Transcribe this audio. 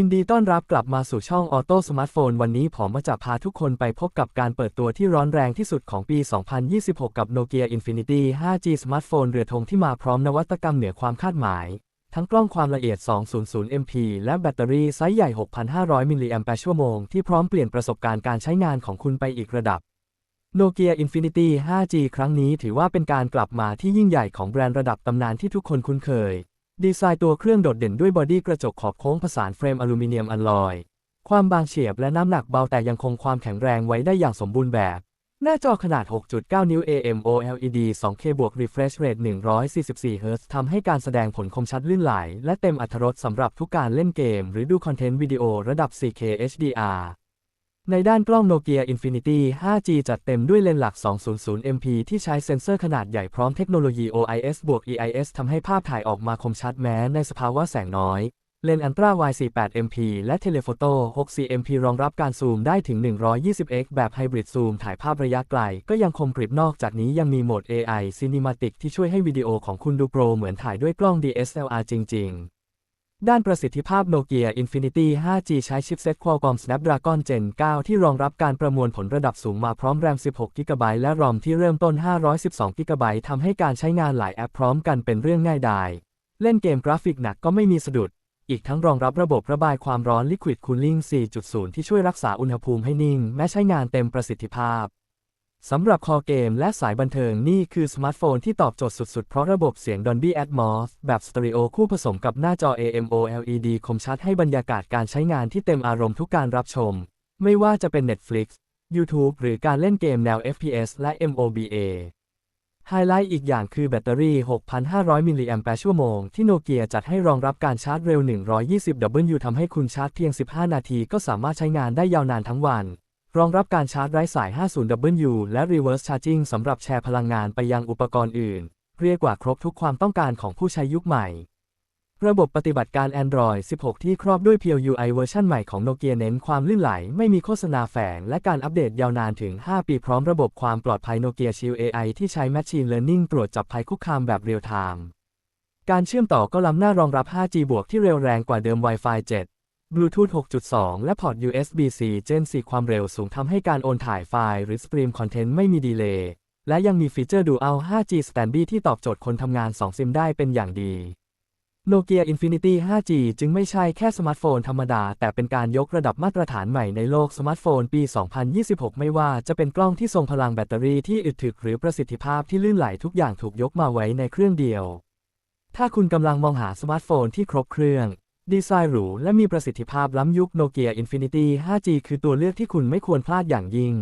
ยินดีต้อนรับกลับมาสู่ช่องออโต้สมาร์ทโฟนวันนี้ผมมาจะพาทุกคนไปพบกับการเปิดตัวที่ร้อนแรงที่สุดของปี 2026 กับ Nokia Infinity 5G สมาร์ทโฟนเรือธงที่มาพร้อมนวัตกรรมเหนือความคาดหมาย ทั้งกล้องความละเอียด 200 MP และแบตเตอรี่ไซส์ใหญ่ 6,500 มิลลิแอมแปร์ชั่วโมงที่พร้อมเปลี่ยนประสบการณ์การใช้งานของคุณไปอีกระดับ Nokia Infinity 5G ครั้งนี้ถือว่าเป็นการกลับมาที่ยิ่งใหญ่ของแบรนด์ระดับตำนานที่ทุกคนคุ้นเคย ดีไซน์ตัวเครื่องโดดเด่นด้วยบอดี้กระจกขอบโค้งผสานเฟรมอลูมิเนียมอลลอย ความบางเฉียบและน้ำหนักเบาแต่ยังคงความแข็งแรงไว้ได้อย่างสมบูรณ์แบบ หน้าจอขนาด 6.9 นิ้ว AMOLED 2K บวก refresh rate 144 Hz ทำให้การแสดงผลคมชัดลื่นไหล และเต็มอรรถรสสำหรับทุกการเล่นเกม หรือดูคอนเทนต์วิดีโอระดับ 4K HDR ในด้านกล้อง Nokia Infinity 5G จัดเต็มด้วยเลนส์หลัก 200 MP ที่ใช้เซ็นเซอร์ขนาดใหญ่พร้อมเทคโนโลยี OIS บวก EIS ทำให้ภาพถ่ายออกมาคมชัดแม้ในสภาวะแสงน้อย เลนส์อันตราไวด์48 MP และเทเลโฟโต้64 MP รองรับการซูมได้ถึง 120x แบบไฮบริดซูมถ่ายภาพระยะไกล ก็ยังคมกริบนอกจากนี้ยังมีโหมด AI Cinematic ที่ช่วยให้วิดีโอของคุณดูโปรเหมือนถ่ายด้วยกล้อง DSLR จริง ๆ ด้านประสิทธิภาพ Nokia Infinity 5G ใช้ชิปเซ็ต Qualcomm Snapdragon Gen 9 ที่รองรับการประมวลผลระดับสูงมาพร้อมแรม 16 g b และ ROM ที่เริ่มต้น 512 g b ทำให้การใช้งานหลายแอปพร้อมกันเป็นเรื่องง่ายดาย เล่นเกมกราฟิกหนักก็ไม่มีสะดุด อีกทั้งรองรับระบบระบายความร้อน Liquid Cooling 4.0 ที่ช่วยรักษาอุณหภูมิให้นิ่ง แม้ใช้งานเต็มประสิทธิภาพ สำหรับคอเกมและสายบันเทิงนี่คือสมาร์ทโฟนที่ตอบโจทย์สุด ๆ เพราะระบบเสียง Dolby Atmos แบบสเตอริโอคู่ผสมกับหน้าจอ AMOLED คมชัดให้บรรยากาศการใช้งานที่เต็มอารมณ์ทุกการรับชม ไม่ว่าจะเป็น Netflix YouTube หรือการเล่นเกมแนว FPS และ MOBA ไฮไลท์อีกอย่างคือแบตเตอรี่ 6,500 มิลลิแอมแปร์ชั่วโมงที่โนเกียจัดให้รองรับการชาร์จเร็ว 120W ทำให้คุณชาร์จเพียง 15 นาทีก็สามารถใช้งานได้ยาวนานทั้งวัน รองรับการชาร์จไร้สาย 50W และ Reverse Charging สำหรับแชร์พลังงานไปยังอุปกรณ์อื่น เรียกว่าครบทุกความต้องการของผู้ใช้ยุคใหม่ ระบบปฏิบัติการ Android 16 ที่ครอบด้วย Pure UI เวอร์ชันใหม่ของโนเกียเน้นความลื่นไหล ไม่มีโฆษณาแฝง และการอัปเดตยาวนานถึง 5 ปีพร้อมระบบความปลอดภัยโนเกีย Shield AI ที่ใช้ Machine Learning ตรวจจับภัยคุกคามแบบเรียลไทม์การเชื่อมต่อก็ล้ำหน้ารองรับ 5G บวกที่เร็วแรงกว่าเดิม Wi-Fi 7 Bluetooth 6.2 และพอร์ต USB-C Gen 4 ความเร็วสูงทำให้การโอนถ่ายไฟล์หรือสตรีมคอนเทนต์ไม่มีดีเลย์และยังมีฟีเจอร์ Dual 5G Standby ที่ตอบโจทย์คนทำงาน 2 ซิมได้เป็นอย่างดี Nokia Infinity 5G จึงไม่ใช่แค่สมาร์ทโฟนธรรมดา แต่เป็นการยกระดับมาตรฐานใหม่ในโลกสมาร์ทโฟนปี 2026 ไม่ว่าจะเป็นกล้องที่ทรงพลังแบตเตอรี่ที่อึดถึกหรือประสิทธิภาพที่ลื่นไหลทุกอย่างถูกยกมาไว้ในเครื่องเดียว ถ้าคุณกำลังมองหาสมาร์ทโฟนที่ครบเครื่อง ดีไซน์หรูและมีประสิทธิภาพล้ำยุคโนเกีย Infinity 5G คือตัวเลือกที่คุณไม่ควรพลาดอย่างยิ่ง